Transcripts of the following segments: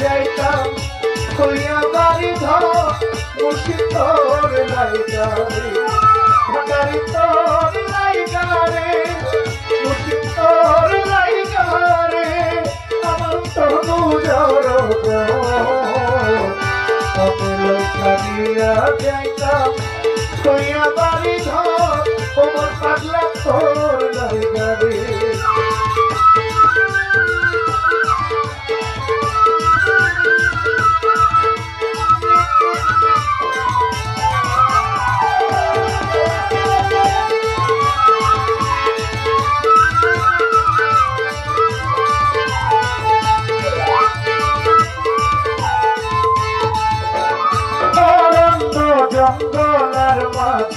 যাইতাম খুলিয়া বাড়ি ধর মুশি তোর নাই গারে ভাটারি তোর নাই গারে মুশি তোর নাই গারে আমার তোর জড় হইয়া ধর কোমর পাগলা তোর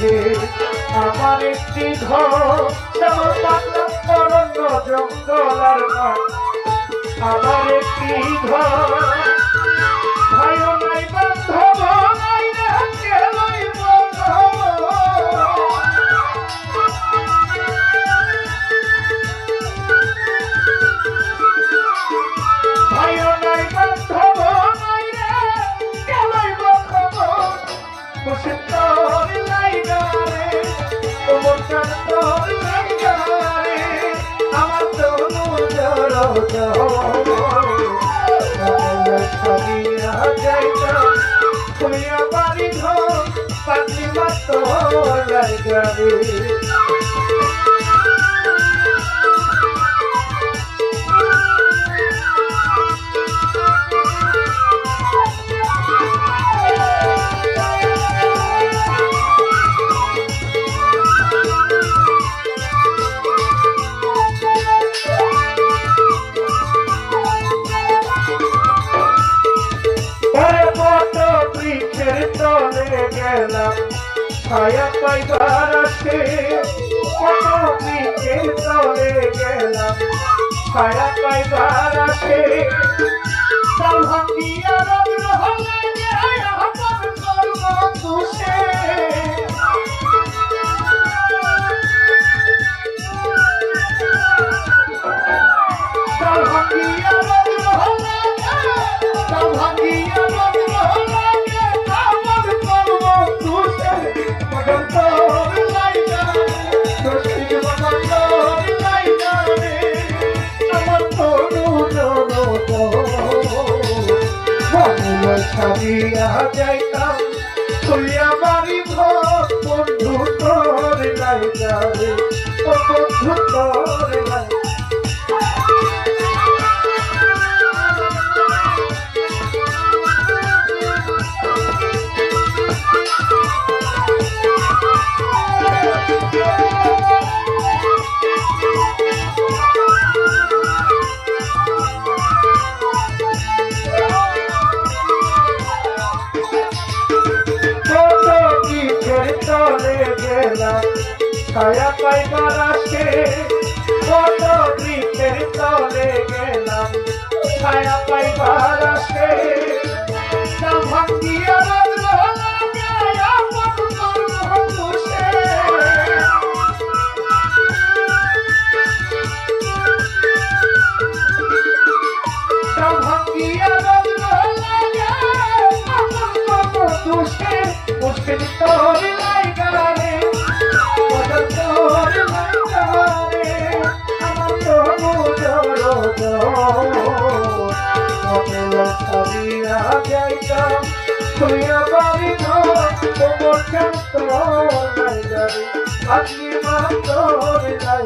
মাঝে আমার একটি ঘর অরণ্য জঙ্গল আর আমার একটি ঘর যাবে পায়রা পাইবার আসে তাও ভাঙিয়া রবি হলে আমার কর্ম দোষ ছাড়িয়া যাইতাম তুই আমারই ঘর বন্ধু তোর যাইতাম বন্ধু তোর যাইতাম আখির মাত্র হবে যাই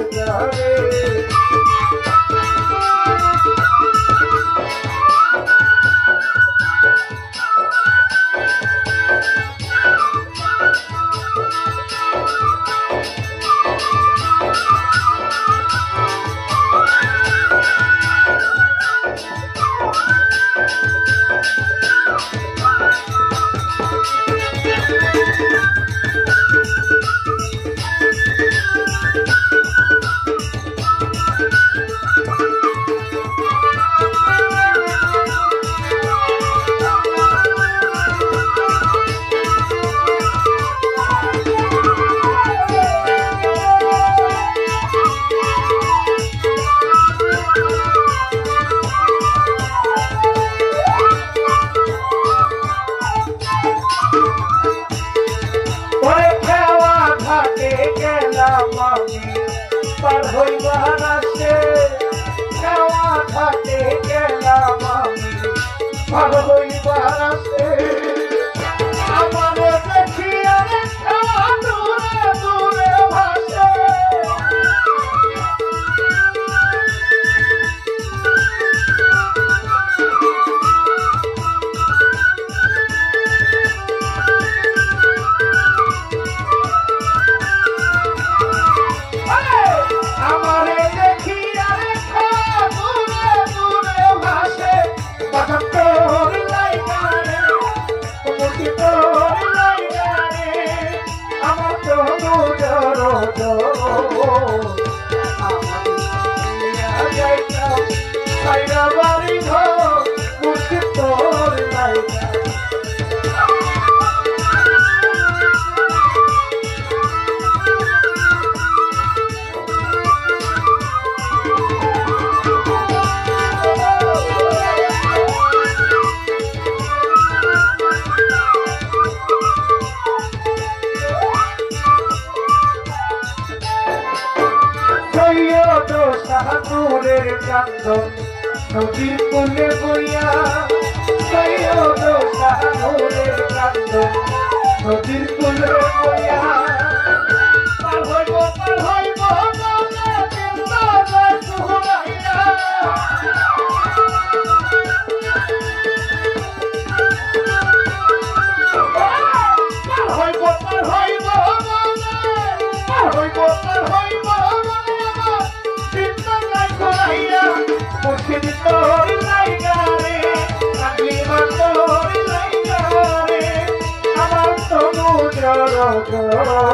I'm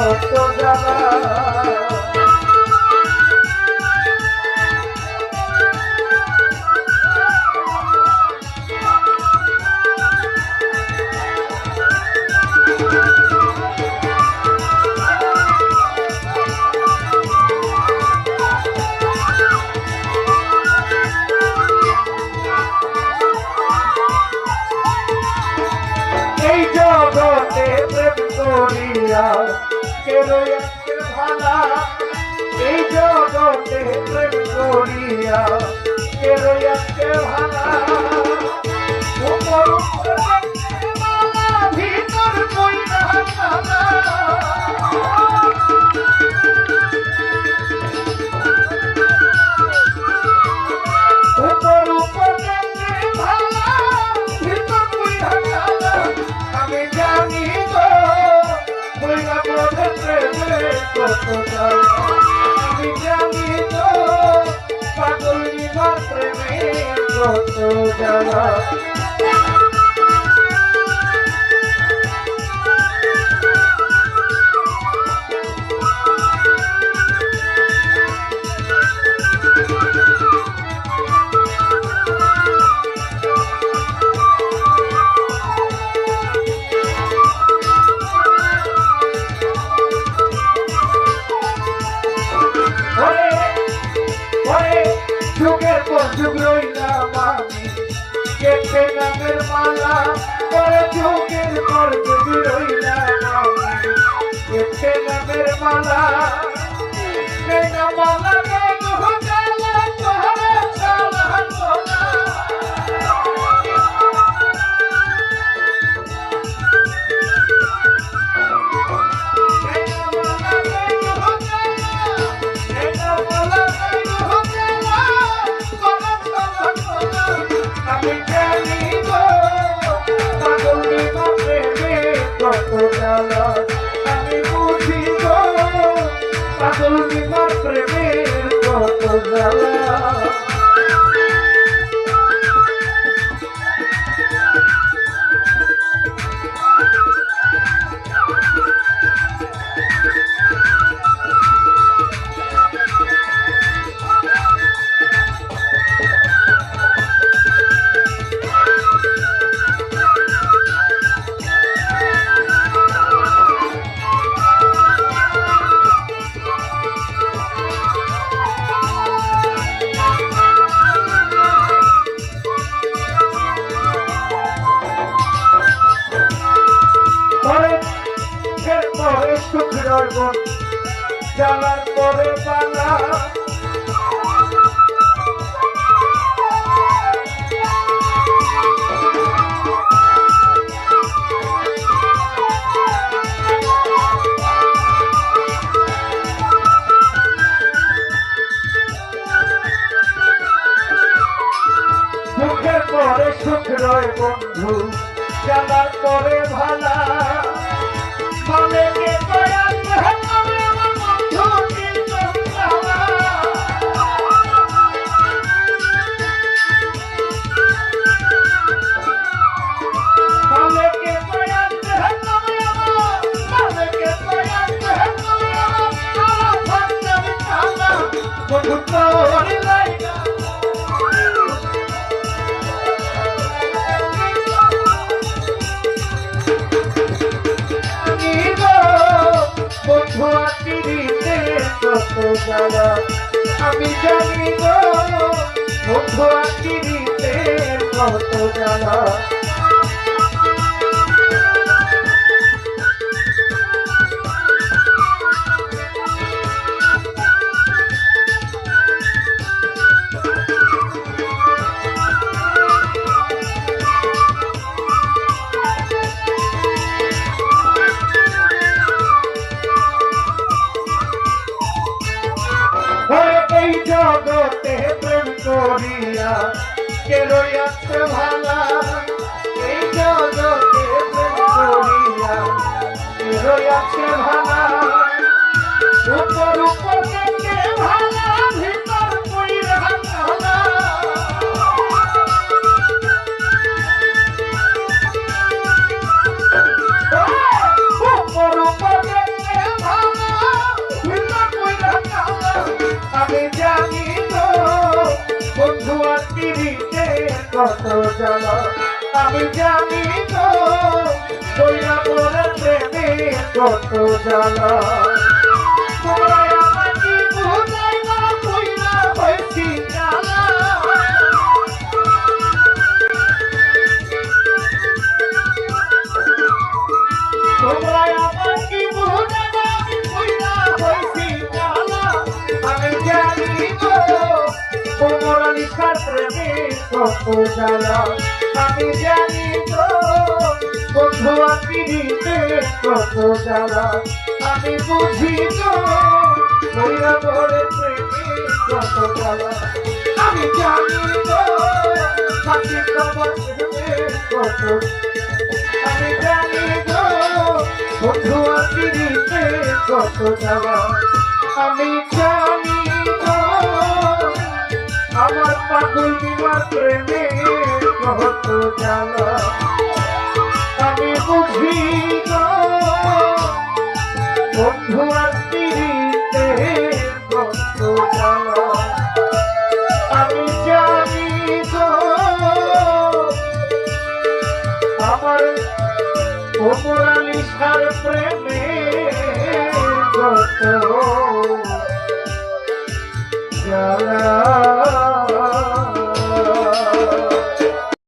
কত জ্বালা জগতে প্রেম করিয়া ভালা এই জগতে প্রেম করিয়া কে রয়েছে ভালা ভিতর কইরা ভালা। জানা Hey, hey, you get what you know in মালা করে চোখের পর যদি রইলা মালা মালা Lala জানার পরে পালা কত আমি জানি গো বন্ধু আতিরিতে কত জ্বালা কে রইয়াছে ভালা উপর উপর আমি জানি তো কি বুঝাইবা আমি কইরা হইছি জ্বালা। আমি জানি তো কত জ্বালা আমি বুঝি তো কইরা ধরে প্রেমে কত জ্বালা আমি জানি কত। আমি জানি বন্ধু আপিরিতে কত জ্বালা আমি জানি আমার পাগল বিমার প্রেমে কত জ্বালা বন্ধু আপিরিতে কত আমি জানি গো আমার উপরালিশার প্রেমে কত জ্বালা